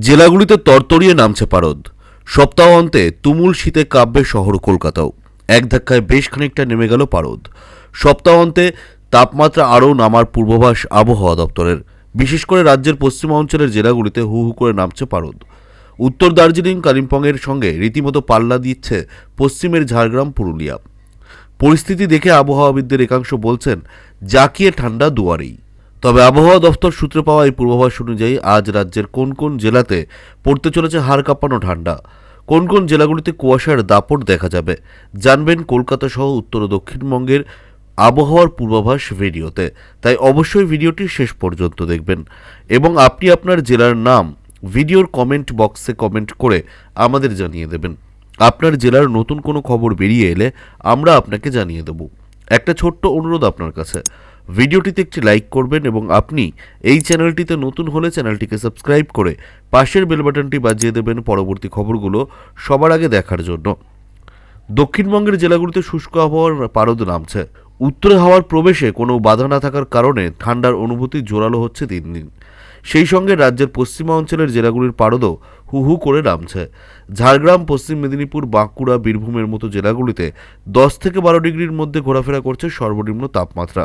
জেলাগুলিতে তরতরিয়ে নামছে পারদ। সপ্তাহ অন্তে তুমুল শীতে কাব্যে শহর কলকাতাও। এক ধাক্কায় বেশ খানিকটা নেমে গেল পারদ। সপ্তাহ অন্তে তাপমাত্রা আরও নামার পূর্বাভাস আবহাওয়া দপ্তরের। বিশেষ করে রাজ্যের পশ্চিমাঞ্চলের জেলাগুলিতে হু হু করে নামছে পারদ। উত্তর দার্জিলিং, কালিম্পংয়ের সঙ্গে রীতিমতো পাল্লা দিচ্ছে পশ্চিমের ঝাড়গ্রাম, পুরুলিয়া। পরিস্থিতি দেখে আবহাওয়াবিদদের একাংশ বলছেন, জাকিয়ে ঠান্ডা দুয়ারেই। তবে আবহাওয়া দফতর সূত্রে পাওয়া এই পূর্বাভাস অনুযায়ী আজ রাজ্যের কোন কোন জেলাতে পড়তে চলেছে হাড় কাঁপানো ঠান্ডা, কোন কোন জেলাগুলিতে কুয়াশার দাপট দেখা যাবে, জানবেন কলকাতা সহ উত্তর ও দক্ষিণবঙ্গের আবহাওয়ার পূর্বাভাস ভিডিওতে। তাই অবশ্যই ভিডিওটি শেষ পর্যন্ত দেখবেন। এবং আপনি আপনার জেলার নাম ভিডিওর কমেন্ট বক্সে কমেন্ট করে আমাদের জানিয়ে দেবেন। আপনার জেলার নতুন কোনো খবর বেরিয়ে এলে আমরা আপনাকে জানিয়ে দেব। একটা ছোট্ট অনুরোধ আপনার কাছে। ভিডিওটিতে একটি লাইক করবেন এবং আপনি এই চ্যানেলটিতে নতুন হলে চ্যানেলটিকে সাবস্ক্রাইব করে পাশের বেল বাটনটি বাজিয়ে দেবেন পরবর্তী খবরগুলো সবার আগে দেখার জন্য। দক্ষিণবঙ্গের জেলাগুলিতে শুষ্ক আবহাওয়ার পারদ নামছে। উত্তরে হাওয়ার প্রবেশে কোনো বাধা না থাকার কারণে ঠান্ডার অনুভূতি জোরালো হচ্ছে দিন দিন। সেই সঙ্গে রাজ্যের পশ্চিমা অঞ্চলের জেলাগুলির পারদও হু হু করে নামছে। ঝাড়গ্রাম, পশ্চিম মেদিনীপুর, বাঁকুড়া, বীরভূমের মতো জেলাগুলিতে দশ থেকে বারো ডিগ্রির মধ্যে ঘোরাফেরা করছে সর্বনিম্ন তাপমাত্রা।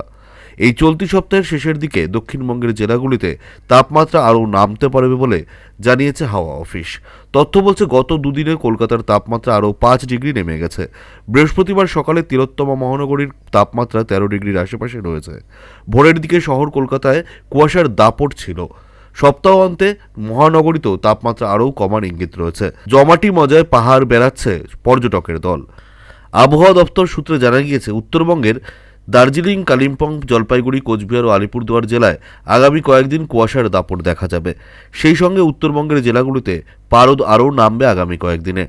এই চলতি সপ্তাহের শেষের দিকে দক্ষিণবঙ্গের জেলাগুলিতে তাপমাত্রা আরও নামতে পারবে বলে জানিয়েছে হাওয়া অফিস। তথ্য বলছে, গত দুদিনে কলকাতার তাপমাত্রা আরও পাঁচ ডিগ্রি নেমে গেছে। বৃহস্পতিবার সকালে তিলোত্তমা মহানগরীর তাপমাত্রা তেরো ডিগ্রির আশেপাশে রয়েছে। ভোরের দিকে শহর কলকাতায় কুয়াশার দাপট ছিল। সপ্তাহ অন্তে মহানগরীতেও তাপমাত্রা আরও কমার ইঙ্গিত রয়েছে। জমাটি মজায় পাহাড় বেড়াচ্ছে পর্যটকের দল। আবহাওয়া দপ্তর সূত্রে জানা গিয়েছে, উত্তরবঙ্গের দার্জিলিং, কালিম্পং, জলপাইগুড়ি, কোচবিহার ও আলিপুরদুয়ার জেলায় আগামী কয়েকদিন কুয়াশার দাপট দেখা যাবে। সেই সঙ্গে উত্তরবঙ্গের জেলাগুলিতে পারদ আরও নামবে আগামী কয়েকদিনে।